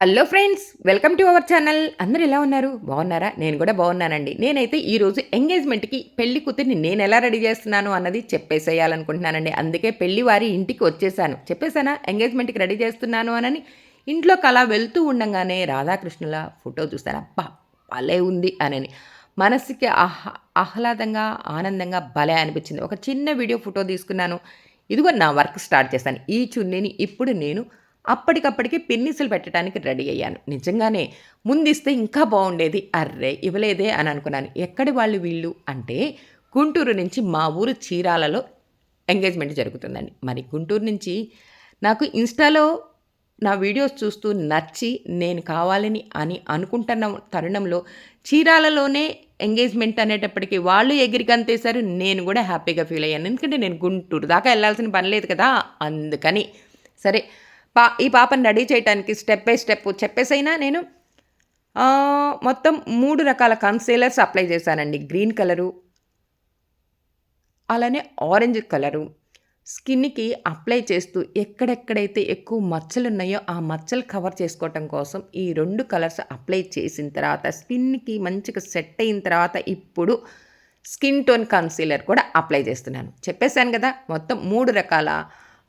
Hello friends welcome to our channel అందరు ఎలా ఉన్నారు? బాగున్నారా? నేను కూడా బాగున్నానండి. నేనైతే ఈరోజు ఎంగేజ్మెంట్కి పెళ్ళి కూతుర్ని నేను ఎలా రెడీ చేస్తున్నాను అన్నది చెప్పేసేయాలనుకుంటున్నానండి. అందుకే పెళ్ళి వారి ఇంటికి వచ్చేసాను. చెప్పేశానా? ఎంగేజ్మెంట్కి రెడీ చేస్తున్నాను అనని ఇంట్లోకి అలా వెళ్తూ ఉండగానే రాధాకృష్ణుల ఫోటో చూస్తాను అబ్బా భలే ఉంది అనని. మనసుకి ఆహ్ ఆహ్లాదంగా ఆనందంగా భలే అనిపించింది. ఒక చిన్న వీడియో ఫోటో తీసుకున్నాను. ఇదిగో నా వర్క్ స్టార్ట్ చేశాను. ఈ చున్నీని ఇప్పుడు నేను అప్పటికప్పటికి పిన్నిసులు పెట్టడానికి రెడీ అయ్యాను. నిజంగానే ముందిస్తే ఇంకా బాగుండేది. అర్రే ఇవ్వలేదే అని అనుకున్నాను. ఎక్కడి వాళ్ళు వీళ్ళు? అంటే గుంటూరు నుంచి మా ఊరు చీరాలలో ఎంగేజ్మెంట్ జరుగుతుందండి. మరి గుంటూరు నుంచి నాకు ఇన్స్టాలో నా వీడియోస్ చూస్తూ నచ్చి నేను కావాలని అని అనుకుంటున్న తరుణంలో చీరాలలోనే ఎంగేజ్మెంట్ అనేటప్పటికీ వాళ్ళు ఎగిరికి అంతేశారు నేను కూడా హ్యాపీగా ఫీల్ అయ్యాను. ఎందుకంటే నేను గుంటూరు దాకా వెళ్ళాల్సిన పని లేదు కదా. అందుకని సరే పా ఈ పాపను రెడీ చేయడానికి స్టెప్ బై స్టెప్ చెప్పేసైనా నేను మొత్తం మూడు రకాల కన్సీలర్స్ అప్లై చేశానండి. గ్రీన్ కలరు అలానే ఆరెంజ్ కలరు. స్కిన్కి అప్లై చేస్తూ ఎక్కడెక్కడైతే ఎక్కువ మచ్చలు ఉన్నాయో ఆ మచ్చలు కవర్ చేసుకోవటం కోసం ఈ రెండు కలర్స్ అప్లై చేసిన తర్వాత స్కిన్కి మంచిగా సెట్ అయిన తర్వాత ఇప్పుడు స్కిన్ టోన్ కన్సీలర్ కూడా అప్లై చేస్తున్నాను. చెప్పేశాను కదా మొత్తం మూడు రకాల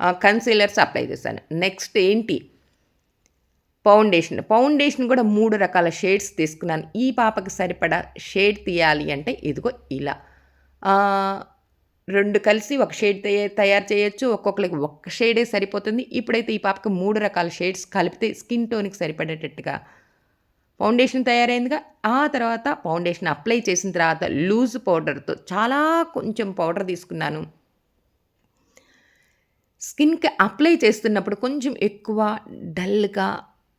కన్సీలర్స్ అప్లై చేశాను. నెక్స్ట్ ఏంటి? ఫౌండేషన్ ఫౌండేషన్ కూడా మూడు రకాల షేడ్స్ తీసుకున్నాను. ఈ పాపకి సరిపడా షేడ్ తీయాలి అంటే ఇదిగో ఇలా. రెండు కలిసి ఒక షేడ్ తయారు చేయొచ్చు. ఒక్కొక్కరికి ఒక్క షేడే సరిపోతుంది. ఇప్పుడైతే ఈ పాపకి మూడు రకాల షేడ్స్ కలిపితే స్కిన్ టోన్కి సరిపడేటట్టుగా ఫౌండేషన్ తయారైందిగా. ఆ తర్వాత ఫౌండేషన్ అప్లై చేసిన తర్వాత లూజ్ పౌడర్తో చాలా కొంచెం పౌడర్ తీసుకున్నాను. స్కిన్కి అప్లై చేస్తున్నప్పుడు కొంచెం ఎక్కువ డల్గా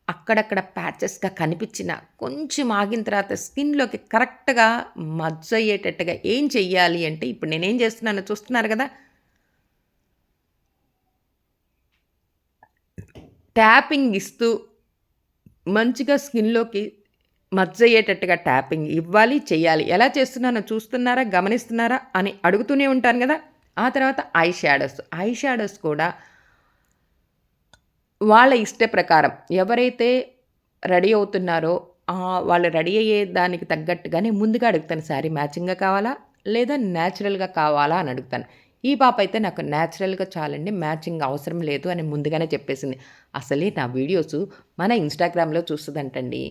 అక్కడక్కడ ప్యాచెస్గా కనిపించిన కొంచెం ఆగిన తర్వాత స్కిన్లోకి కరెక్ట్గా మజ్జ అయ్యేటట్టుగా ఏం చెయ్యాలి అంటే ఇప్పుడు నేనేం చేస్తున్నానో చూస్తున్నారు కదా. ట్యాపింగ్ ఇస్తూ మంచిగా స్కిన్లోకి మజ్జ అయ్యేటట్టుగా ట్యాపింగ్ ఇవ్వాలి చేయాలి ఎలా చేస్తున్నానో చూస్తున్నారా గమనిస్తున్నారా అని అడుగుతూనే ఉంటాను కదా. ఆ తర్వాత ఐ షాడోస్. ఐ షాడోస్ కూడా వాళ్ళ ఇష్ట ప్రకారం ఎవరైతే రెడీ అవుతున్నారో వాళ్ళు రెడీ అయ్యే దానికి తగ్గట్టుగానే ముందుగా అడుగుతాను శారీ మ్యాచింగ్గా కావాలా? లేదా న్యాచురల్గా కావాలా? అని అడుగుతాను. ఈ పాప అయితే నాకు న్యాచురల్గా చాలండి మ్యాచింగ్ అవసరం లేదు అని ముందుగానే చెప్పేసింది. అసలే నా వీడియోస్ మన ఇన్స్టాగ్రామ్లో చూస్తుందంటండి.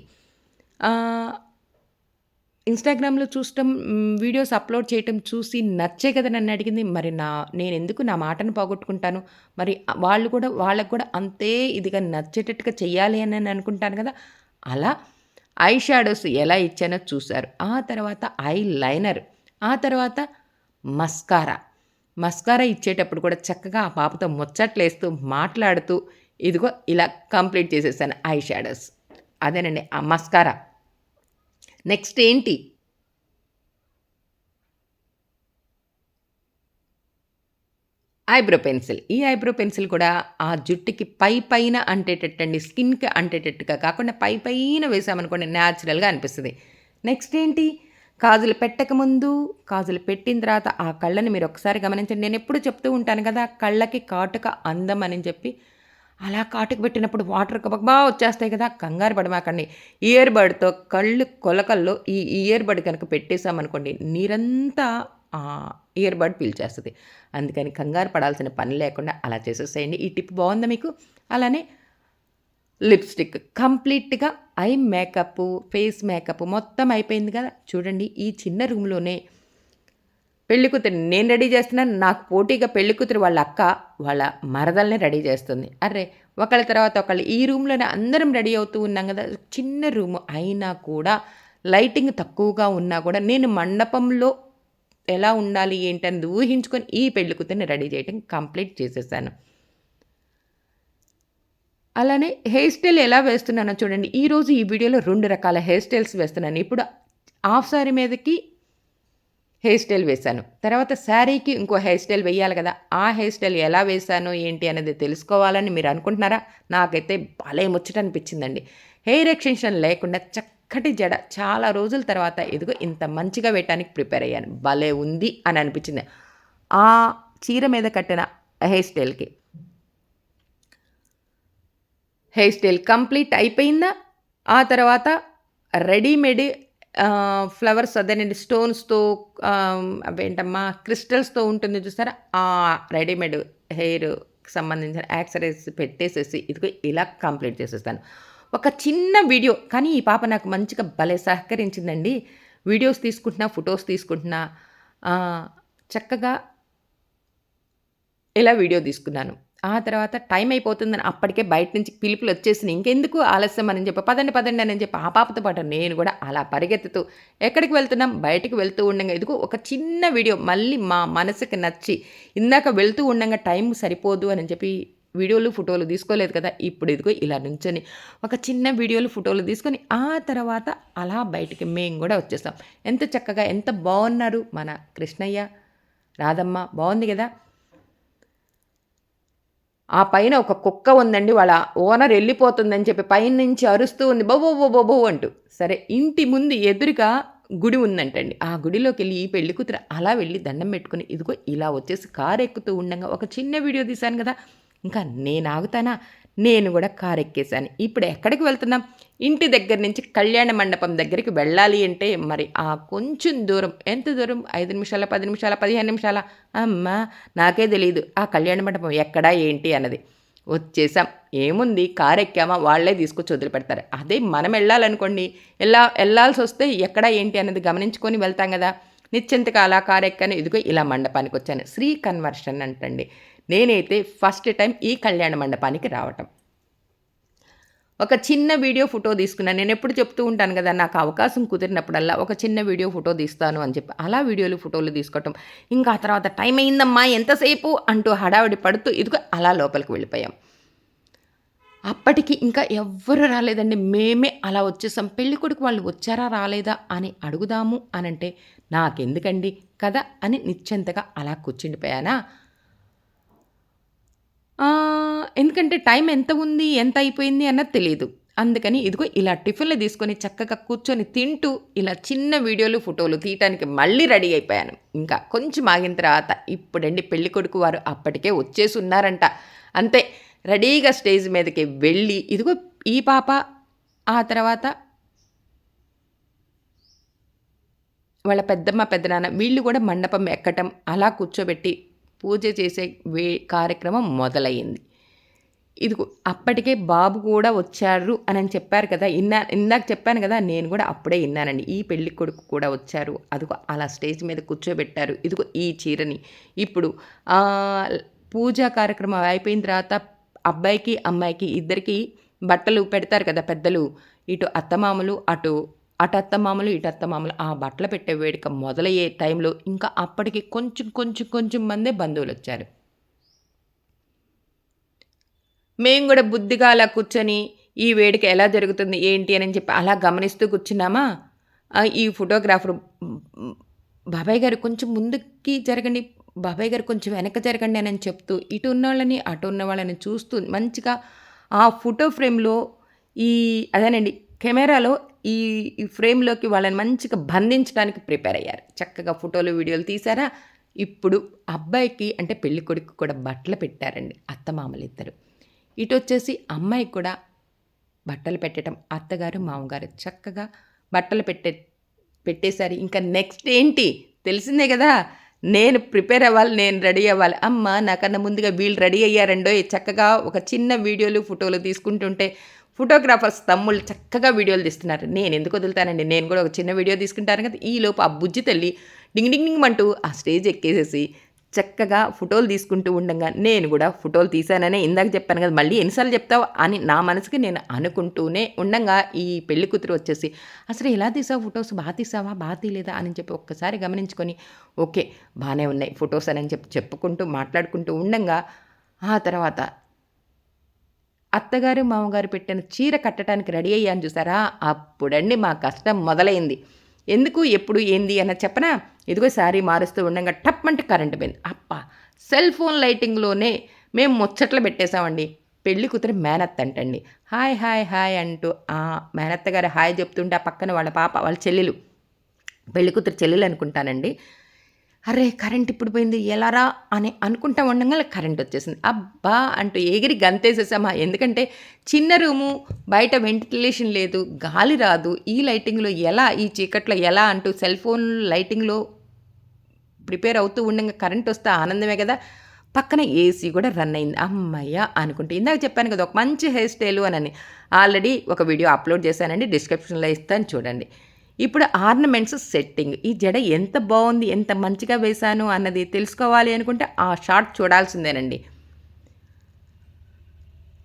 ఇన్స్టాగ్రామ్లో చూడటం వీడియోస్ అప్లోడ్ చేయటం చూసి నచ్చే కదా నన్ను అడిగింది. మరి నా నేను ఎందుకు నా మాటను పోగొట్టుకుంటాను? మరి వాళ్ళు కూడా వాళ్ళకు కూడా అంతే ఇదిగా నచ్చేటట్టుగా చేయాలి అని నేను అనుకుంటాను కదా. అలా ఐ షాడోస్ ఎలా ఇచ్చానో చూశారు. ఆ తర్వాత ఐ లైనర్ ఆ తర్వాత మస్కారా. మస్కారా ఇచ్చేటప్పుడు కూడా చక్కగా ఆ పాపతో ముచ్చట్లేస్తూ మాట్లాడుతూ ఇదిగో ఇలా కంప్లీట్ చేసేసాను ఐ షాడోస్. అదేనండి ఆ మస్కారా. నెక్స్ట్ ఏంటి? Eyebrow pencil. ఈ ఐబ్రో పెన్సిల్ కూడా ఆ జుట్టుకి పై పైన అంటేటట్టండి స్కిన్కి అంటేటట్టుగా కాకుండా పై పైన వేసామనుకోండి న్యాచురల్గా అనిపిస్తుంది. నెక్స్ట్ ఏంటి? కాజులు పెట్టకముందు కాజులు పెట్టిన తర్వాత ఆ కళ్ళని మీరు ఒకసారి గమనించండి. నేను ఎప్పుడు చెప్తూ ఉంటాను కదా కళ్ళకి కాటుక అందం అని చెప్పి అలా కాటుకు పెట్టినప్పుడు వాటర్ బాగా వచ్చేస్తాయి కదా కంగారు పడమాకండి. ఇయర్ బడ్తో కళ్ళు కొలకల్లో ఈ ఇయర్ బడ్ కనుక పెట్టేసామనుకోండి నీరంతా ఇయర్ బడ్ పీల్చేస్తుంది. అందుకని కంగారు పడాల్సిన పని లేకుండా అలా చేసేసేయండి. ఈ టిప్ బాగుందా మీకు? అలానే లిప్స్టిక్ కంప్లీట్గా ఐ మేకప్ ఫేస్ మేకప్ మొత్తం అయిపోయింది కదా. చూడండి ఈ చిన్న రూమ్లోనే పెళ్ళికూతురిని నేను రెడీ చేస్తున్నాను నాకు పోటీగా పెళ్ళికూతురు వాళ్ళ అక్క వాళ్ళ మరదల్ని రెడీ చేస్తుంది. అరే ఒకళ్ళ తర్వాత ఒకళ్ళు ఈ రూమ్లోనే అందరం రెడీ అవుతూ ఉన్నాం కదా. చిన్న రూమ్ అయినా కూడా లైటింగ్ తక్కువగా ఉన్నా కూడా నేను మండపంలో ఎలా ఉండాలి ఏంటని ఊహించుకొని ఈ పెళ్ళికూతురిని రెడీ చేయడం కంప్లీట్ చేసేసాను. అలానే హెయిర్ స్టైల్ ఎలా వేస్తున్నానో చూడండి. ఈరోజు ఈ వీడియోలో రెండు రకాల హెయిర్ స్టైల్స్ వేస్తున్నాను. ఇప్పుడు హాఫ్ సారీ మీదకి హెయిర్ స్టైల్ వేశాను. తర్వాత శారీకి ఇంకో హెయిర్ స్టైల్ వేయాలి కదా ఆ హెయిర్ స్టైల్ ఎలా వేశాను ఏంటి అనేది తెలుసుకోవాలని మీరు అనుకుంటున్నారా? నాకైతే భలే ముచ్చట అనిపించిందండి. హెయిర్ ఎక్స్టెన్షన్ లేకుండా చక్కటి జడ చాలా రోజుల తర్వాత ఇదిగో ఇంత మంచిగా వేయటానికి ప్రిపేర్ అయ్యాను. భలే ఉంది అని అనిపించింది. ఆ చీర మీద కట్టిన హెయిర్ స్టైల్కి. హెయిర్ స్టైల్ కంప్లీట్ అయిపోయిందా? ఆ తర్వాత రెడీమేడ్ ఫ్లవర్స్ అదేనండి స్టోన్స్తో అవేంటమ్మా క్రిస్టల్స్తో ఉంటుంది చూసారా? ఆ రెడీమేడ్ హెయిర్ సంబంధించిన యాక్సరీస్ పెట్టేసేసి ఇదిగో ఇలా కంప్లీట్ చేసేస్తాను. ఒక చిన్న వీడియో కానీ ఈ పాప నాకు మంచిగా భలే సహకరించిందండి. వీడియోస్ తీసుకుంటున్నా ఫొటోస్ తీసుకుంటున్నా చక్కగా ఇలా వీడియో తీసుకున్నాను. ఆ తర్వాత టైం అయిపోతుందని అప్పటికే బయట నుంచి పిలుపులు వచ్చేసినాయి. ఇంకెందుకు ఆలస్యం అని చెప్పి పదండి పదండి అని చెప్పి ఆ పాపతో పాటు నేను కూడా అలా పరిగెత్తుతూ ఎక్కడికి వెళ్తున్నాం? బయటకు వెళ్తూ ఉండగా ఇదిగో ఒక చిన్న వీడియో మళ్ళీ మా మనసుకి నచ్చి ఇందాక వెళ్తూ ఉండగా టైం సరిపోదు అని చెప్పి వీడియోలు ఫోటోలు తీసుకోలేదు కదా ఇప్పుడు ఇదిగో ఇలా నుంచొని ఒక చిన్న వీడియోలు ఫోటోలు తీసుకొని ఆ తర్వాత అలా బయటికి మేము కూడా వచ్చేస్తాం ఎంత చక్కగా ఎంత బాగున్నారు మన కృష్ణయ్య రాధమ్మ బాగుంది కదా? ఆ పైన ఒక కుక్క ఉందండి వాళ్ళ ఓనర్ వెళ్ళిపోతుందని చెప్పి పైన నుంచి అరుస్తూ ఉంది బొబో బొబో అంటూ. సరే ఇంటి ముందు ఎదురుగా గుడి ఉందంటండి. ఆ గుడిలోకి వెళ్ళి ఈ పెళ్ళి కూతురు అలా వెళ్ళి దండం పెట్టుకుని ఇదిగో ఇలా వచ్చేసి కారు ఎక్కుతూ ఉండగా ఒక చిన్న వీడియో తీశాను కదా ఇంకా నేను ఆగుతానా? నేను కూడా కారు ఎక్కేశాను ఇప్పుడు ఎక్కడికి వెళ్తున్నాం? ఇంటి దగ్గర నుంచి కళ్యాణ మండపం దగ్గరికి వెళ్ళాలి అంటే మరి ఆ కొంచెం దూరం. ఎంత దూరం? ఐదు నిమిషాల పది నిమిషాల పదిహేను నిమిషాల? అమ్మ నాకే తెలియదు ఆ కళ్యాణ మండపం ఎక్కడా ఏంటి అన్నది. వచ్చేసాం. ఏముంది? కారు ఎక్కామా వాళ్ళే తీసుకొచ్చి వదిలిపెడతారు. అదే మనం వెళ్ళాలనుకోండి. ఎలా వెళ్ళాల్సి వస్తే ఎక్కడ ఏంటి అన్నది గమనించుకొని వెళ్తాం కదా. నిశ్చింతగా అలా కారు ఎక్కాను ఇదిగో ఇలా మండపానికి వచ్చాను శ్రీ కన్వర్షన్ అంటండి. నేనైతే ఫస్ట్ టైం ఈ కళ్యాణ మండపానికి రావటం. ఒక చిన్న వీడియో ఫోటో తీసుకున్నాను. నేను ఎప్పుడు చెప్తూ ఉంటాను కదా నాకు అవకాశం కుదిరినప్పుడల్లా ఒక చిన్న వీడియో ఫోటో తీస్తాను అని చెప్పి అలా వీడియోలు ఫోటోలు తీసుకోవటం. ఇంకా ఆ తర్వాత టైం అయిందమ్మా ఎంతసేపు అంటూ హడావిడి పడుతూ ఇదిగో అలా లోపలికి వెళ్ళిపోయాం. అప్పటికి ఇంకా ఎవ్వరు రాలేదండి. మేమే అలా వచ్చేసాం. పెళ్ళి కొడుకు వాళ్ళు వచ్చారా రాలేదా అని అడుగుదాము అనంటే నాకెందుకండి కదా అని నిశ్చంతగా అలా కూర్చుండిపోయానా? ఎందుకంటే టైం ఎంత ఉంది ఎంత అయిపోయింది అన్నది తెలియదు అందుకని ఇదిగో ఇలా టిఫిన్లు తీసుకొని చక్కగా కూర్చొని తింటూ ఇలా చిన్న వీడియోలు ఫోటోలు తీయటానికి మళ్ళీ రెడీ అయిపోయాను. ఇంకా కొంచెం ఆగిన తర్వాత ఇప్పుడండి పెళ్ళి కొడుకు వారు అప్పటికే వచ్చేసి ఉన్నారంట అంతే రెడీగా స్టేజ్ మీదకి వెళ్ళి ఇదిగో ఈ పాప ఆ తర్వాత వాళ్ళ పెద్దమ్మ పెద్దనాన్న వీళ్ళు కూడా మండపం ఎక్కటం అలా కూర్చోబెట్టి పూజ చేసే వే కార్యక్రమం మొదలయ్యింది. ఇది అప్పటికే బాబు కూడా వచ్చారు అని చెప్పారు కదా ఇన్నా ఇందాక చెప్పాను కదా నేను కూడా అప్పుడే విన్నానండి. ఈ పెళ్ళి కొడుకు కూడా వచ్చారు. అదిగో అలా స్టేజ్ మీద కూర్చోబెట్టారు. ఇదిగో ఈ చీరని. ఇప్పుడు పూజా కార్యక్రమం అయిపోయిన తర్వాత అబ్బాయికి అమ్మాయికి ఇద్దరికి బట్టలు పెడతారు కదా పెద్దలు. ఇటు అత్తమామలు అటు అటత్తమామలు ఇటత్తమామలు ఆ బట్టలు పెట్టే వేడుక మొదలయ్యే టైంలో ఇంకా అప్పటికి కొంచెం కొంచెం కొంచెం మందే బంధువులు వచ్చారు. మేము కూడా బుద్ధిగా అలా కూర్చొని ఈ వేడుక ఎలా జరుగుతుంది ఏంటి అని చెప్పి అలా గమనిస్తూ కూర్చున్నామా? ఈ ఫోటోగ్రాఫర్ బాబాయ్ గారు కొంచెం ముందుకి జరగండి బాబాయ్ గారు కొంచెం వెనక జరగండి అని చెప్తూ ఇటు ఉన్న వాళ్ళని అటు ఉన్న వాళ్ళని చూస్తూ మంచిగా ఆ ఫోటో ఫ్రేమ్లో ఈ అదేనండి కెమెరాలో ఈ ఈ ఫ్రేమ్లోకి వాళ్ళని మంచిగా బంధించడానికి ప్రిపేర్ అయ్యారు. చక్కగా ఫోటోలు వీడియోలు తీసారా ఇప్పుడు అబ్బాయికి అంటే పెళ్ళి కొడుకు కూడా బట్టలు పెట్టారండి అత్తమామలు ఇద్దరు. ఇటు వచ్చేసి అమ్మాయికి కూడా బట్టలు పెట్టడం అత్తగారు మామగారు చక్కగా బట్టలు పెట్టే పెట్టేశారు. ఇంకా నెక్స్ట్ ఏంటి? తెలిసిందే కదా? నేను ప్రిపేర్ అవ్వాలి నేను రెడీ అవ్వాలి. అమ్మ నాకన్నా ముందుగా వీళ్ళు రెడీ అయ్యారండో చక్కగా ఒక చిన్న వీడియోలు ఫోటోలు తీసుకుంటుంటే ఫోటోగ్రాఫర్స్ తమ్ముళ్ళు చక్కగా వీడియోలు తీస్తున్నారు. నేను ఎందుకు వదులుతానండి? నేను కూడా ఒక చిన్న వీడియో తీసుకుంటాను కదా. ఈలోపు ఆ బుజ్జి తల్లి డింగ్ డింగ్ డింగ్ అంటూ ఆ స్టేజ్ ఎక్కేసేసి చక్కగా ఫోటోలు తీసుకుంటూ ఉండగా నేను కూడా ఫోటోలు తీశాననే ఇందాక చెప్పాను కదా. మళ్ళీ ఎన్నిసార్లు చెప్తావు అని నా మనసుకి నేను అనుకుంటూనే ఉండగా ఈ పెళ్ళి కూతురు వచ్చేసి అసలు ఎలా తీసావు ఫొటోస్? బాగా తీసావా? బాగా తీలేదా అని చెప్పి ఒక్కసారి గమనించుకొని ఓకే బాగానే ఉన్నాయి ఫొటోస్ అని చెప్పి చెప్పుకుంటూ మాట్లాడుకుంటూ ఉండగా ఆ తర్వాత అత్తగారు మామగారు పెట్టిన చీర కట్టడానికి రెడీ అయ్యాను చూసారా? అప్పుడండి మా కష్టం మొదలైంది. ఎందుకు ఎప్పుడు ఏంది అన్న చెప్పనా? ఇదిగో సారీ మారుస్తూ ఉండగా టప్ అంటే కరెంటు పోయింది. అప్ప సెల్ ఫోన్ లైటింగ్లోనే మేము ముచ్చట్లు పెట్టేశామండి. పెళ్ళి కూతురు మేనత్త అంటండి. హాయ్ హాయ్ హాయ్ అంటూ ఆ మేనత్త గారు హాయ్ చెప్తుంటే ఆ పక్కన వాళ్ళ పాప వాళ్ళ చెల్లెలు. పెళ్ళి కూతురు చెల్లెలు అనుకుంటానండి. అరే కరెంట్ ఇప్పుడు పోయింది ఎలారా అని అనుకుంటా ఉండగా కరెంట్ వచ్చేసింది. అబ్బా అంటూ ఎగిరి గంతేసేసామా. ఎందుకంటే చిన్న రూము బయట వెంటిలేషన్ లేదు గాలి రాదు ఈ లైటింగ్లో ఎలా ఈ చీకట్లో ఎలా అంటూ సెల్ ఫోన్ లైటింగ్లో ప్రిపేర్ అవుతూ ఉండగా కరెంట్ వస్తే ఆనందమే కదా. పక్కన ఏసీ కూడా రన్ అయింది. అమ్మయ్య అనుకుంటే ఇందాక చెప్పాను కదా ఒక మంచి హెయిర్ స్టైలు అని. ఆల్రెడీ ఒక వీడియో అప్లోడ్ చేశానండి డిస్క్రిప్షన్లో ఇస్తాను చూడండి. ఇప్పుడు ఆర్నమెంట్స్ సెట్టింగ్. ఈ జడ ఎంత బాగుంది ఎంత మంచిగా వేశాను అన్నది తెలుసుకోవాలి అనుకుంటే ఆ షార్ట్ చూడాల్సిందేనండి.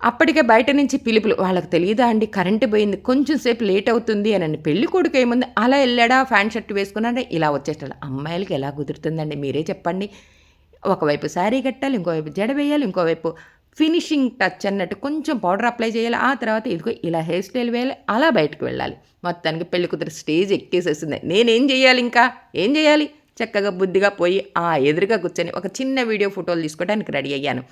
అప్పటికే బయట నుంచి పిలుపులు వాళ్ళకి తెలియదా అండి కరెంటు పోయింది కొంచెం సేపు లేట్ అవుతుంది అని పెళ్ళి కొడుకు ఏముంది అలా వెళ్ళాడా ఫ్యాన్ షర్ట్ వేసుకున్నాడే ఇలా వచ్చేస్తాడు. అమ్మాయిలకి ఎలా కుదురుతుందండి మీరే చెప్పండి. ఒకవైపు శారీ కట్టాలి ఇంకోవైపు జడ వేయాలి ఇంకోవైపు ఫినిషింగ్ టచ్ అన్నట్టు కొంచెం పౌడర్ అప్లై చేయాలి. ఆ తర్వాత ఇదిగో ఇలా హెయిర్ స్టైల్ వేయాలి. అలా బయటకు వెళ్ళాలి. మొత్తానికి పెళ్ళి కుదిరి స్టేజ్ ఎక్కేసేసింది. నేనేం చేయాలి ఇంకా? ఏం చేయాలి? చక్కగా బుద్ధిగా పోయి ఆ ఎదురుగా కూర్చొని ఒక చిన్న వీడియో ఫోటోలు తీసుకోవడానికి రెడీ అయ్యాను.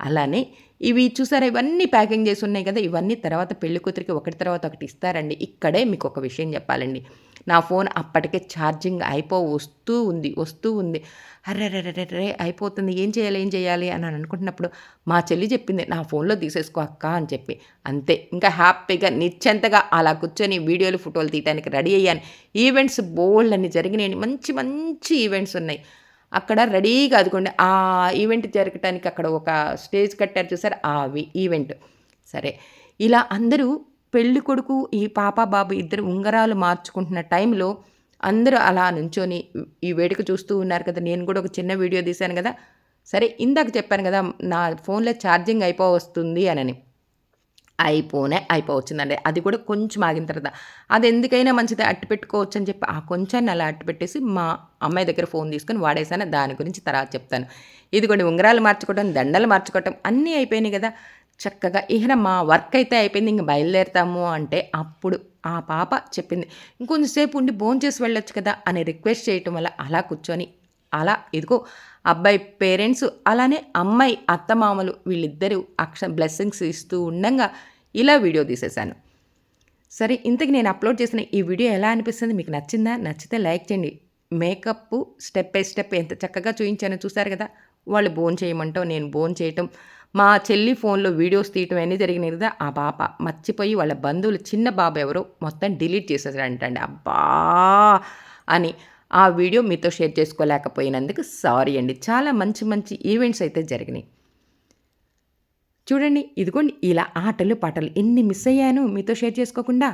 అలానే ఇవి చూసారా ఇవన్నీ ప్యాకింగ్ చేసి ఉన్నాయి కదా ఇవన్నీ తర్వాత పెళ్ళి కూతురికి ఒకటి తర్వాత ఒకటి ఇస్తారండి. ఇక్కడే మీకు ఒక విషయం చెప్పాలండి. నా ఫోన్ అప్పటికే ఛార్జింగ్ అయిపో వస్తూ ఉంది వస్తూ ఉంది. అర్రెర్రెర్రెర్రే అయిపోతుంది. ఏం చేయాలి ఏం చేయాలి అని అనుకుంటున్నప్పుడు మా చెల్లి చెప్పింది నా ఫోన్లో తీసేసుకో అక్క అని చెప్పి. అంతే. ఇంకా హ్యాపీగా నిశ్చంతగా అలా కూర్చొని వీడియోలు ఫోటోలు తీయడానికి రెడీ అయ్యాను. ఈవెంట్స్ బోల్డ్ అని జరిగినాయి మంచి మంచి ఈవెంట్స్ ఉన్నాయి. అక్కడ రెడీగా అదుకోండి ఆ ఈవెంట్ జరగటానికి అక్కడ ఒక స్టేజ్ కట్టారు చూసారు? ఆ ఈవెంట్ సరే. ఇలా అందరూ పెళ్ళి కొడుకు ఈ పాప బాబు ఇద్దరు ఉంగరాలు మార్చుకుంటున్న టైంలో అందరూ అలా నుంచొని ఈ వేడుక చూస్తూ ఉన్నారు కదా. నేను కూడా ఒక చిన్న వీడియో తీశాను కదా. సరే ఇందాక చెప్పాను కదా నా ఫోన్లో ఛార్జింగ్ అయిపోవస్తుంది అని అయిపోనే అయిపోవచ్చిందండి. అది కూడా కొంచెం ఆగిన తర్వాత. అది ఎందుకైనా మంచిది అట్టు పెట్టుకోవచ్చు అని చెప్పి ఆ కొంచెం అలా అట్టు పెట్టేసి మా అమ్మాయి దగ్గర ఫోన్ తీసుకొని వాడేసాను దాని గురించి తర్వాత చెప్తాను. ఇది కొన్ని ఉంగరాలు మార్చుకోవటం దండలు మార్చుకోవటం అన్నీ అయిపోయినాయి కదా. చక్కగా ఇహన మా వర్క్ అయితే అయిపోయింది. ఇంక బయలుదేరుతాము అంటే అప్పుడు ఆ పాప చెప్పింది ఇంకొంచెంసేపు ఉండి భోజనం చేసి వెళ్ళొచ్చు కదా అని రిక్వెస్ట్ చేయటం వల్ల అలా కూర్చొని అలా ఇదిగో అబ్బాయి పేరెంట్స్ అలానే అమ్మాయి అత్తమామలు వీళ్ళిద్దరూ అక్ష బ్లెస్సింగ్స్ ఇస్తూ ఉండగా ఇలా వీడియో తీసేశాను. సరే ఇంతకు నేను అప్లోడ్ చేసిన ఈ వీడియో ఎలా అనిపిస్తుంది? మీకు నచ్చిందా? నచ్చితే లైక్ చేయండి. మేకప్ స్టెప్ బై స్టెప్ ఎంత చక్కగా చూపించానో చూసారు కదా? వాళ్ళు బోన్ చేయమంటాం నేను బోన్ చేయటం మా చెల్లి ఫోన్లో వీడియోస్ తీయటం అన్నీ జరిగినాయి కదా? ఆ పాప మర్చిపోయి వాళ్ళ బంధువులు చిన్న బాబు ఎవరో మొత్తం డిలీట్ చేసేసారంటండి అబ్బా! అని ఆ వీడియో మీతో షేర్ చేసుకోలేకపోయినందుకు సారీ అండి. చాలా మంచి మంచి ఈవెంట్స్ అయితే జరిగినాయి. చూడండి ఇదిగోండి ఇలా ఆటలు పాటలు ఎన్ని మిస్ అయ్యాను మీతో షేర్ చేసుకోకుండా.